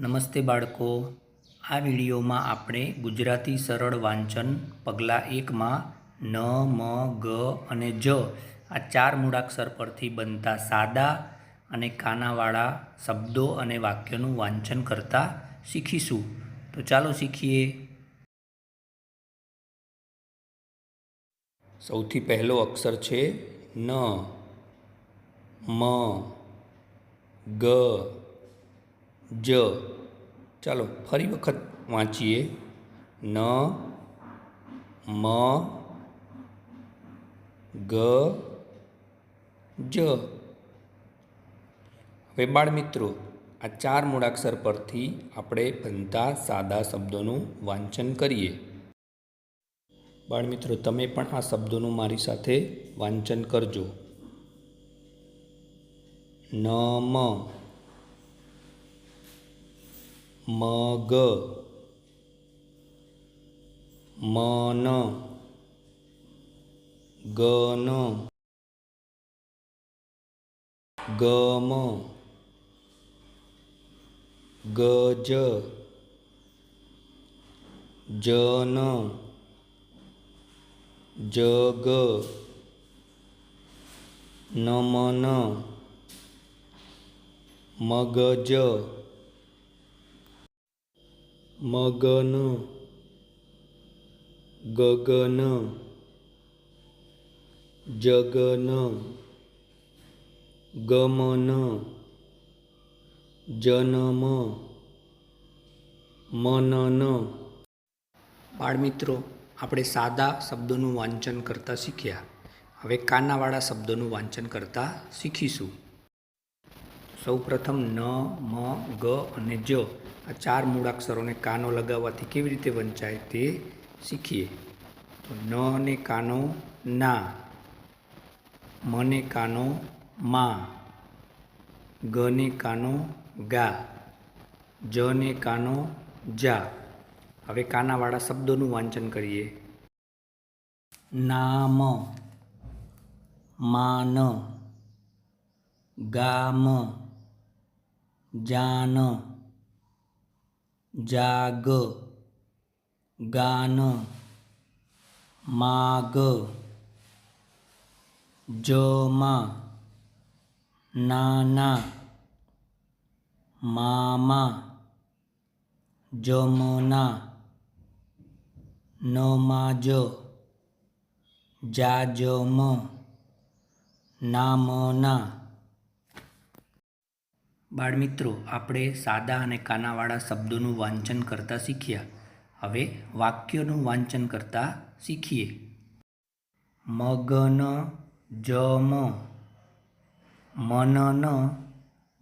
નમસ્તે બાળકો. આ વિડીયોમાં આપણે ગુજરાતી સરળ વાંચન પગલાં એકમાં ન, મ, ગ અને જ આ ચાર મૂળાક્ષર પરથી બનતા સાદા અને કાનાવાળા શબ્દો અને વાક્યોનું વાંચન કરતા શીખીશું. તો ચાલો શીખીએ. સૌથી પહેલો અક્ષર છે ન, મ, ગ. જ. ચાલો, ફરી વખત વાંચીએ. ન, મ, ગ, જ. હવે બાળ મિત્રો આ ચાર મૂળાક્ષર પરથી આપણે બનતા સાદા શબ્દોનું વાંચન કરીએ. બાળ મિત્રો તમે પણ આ શબ્દોનું મારી સાથે વાંચન કરજો. નમ મગ મન ગન ગમ ગજ જન જગ નમન મગજ મગન, ગગન, જગન, ગમન, જનમ, મનન. બાળમિત્રો, આપણે સાદા શબ્દોનું વાંચન કરતાં શીખ્યા. હવે કાનાવાળા શબ્દોનું વાંચન કરતાં શીખીશું. સૌપ્રથમ ન, મ, ગ અને જ આ ચાર મૂળાક્ષરોને કાનો લગાવવાથી કેવી રીતે વંચાય તે શીખીએ. તો ન ને કાનો ના મને કાનો માં ગને કાનો ગા જને કાનો જા. હવે કાનાવાળા શબ્દોનું વાંચન કરીએ. નામ, માન, ગામ. જાન જાગ ગાન માગ જમા નાના મામા જમના નમાજ જાજમ નામના બાળમિત્રો, આપણે સાદા અને કાનાવાળા શબ્દોનું વાંચન કરતાં શીખ્યા. હવે વાક્યોનું વાંચન કરતાં શીખીએ. મગન જમ, મનન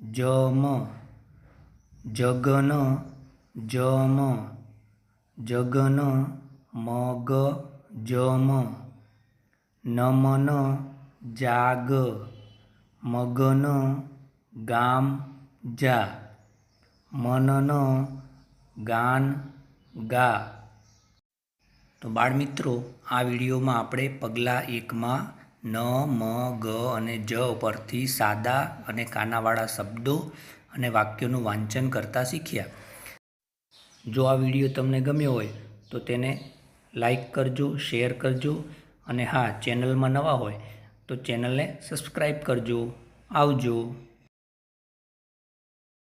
જમ, જગન જમ, જગન મગ જમ, નમન જાગ, મગન ગામ જા. મનન ગાન ગા. તો બાળમિત્રો, આ વિડીયોમાં આપણે પગલાં એકમાં ન, મ, ગ અને જ પરથી સાદા અને કાનાવાળા શબ્દો અને વાક્યોનું વાંચન કરતાં શીખ્યા. જો આ વીડિયો તમને ગમ્યો હોય, તો તેને લાઈક કરજો, શેર કરજો અને હા, ચેનલમાં નવા હોય, તો ચેનલને સબસ્ક્રાઈબ કરજો. આવજો.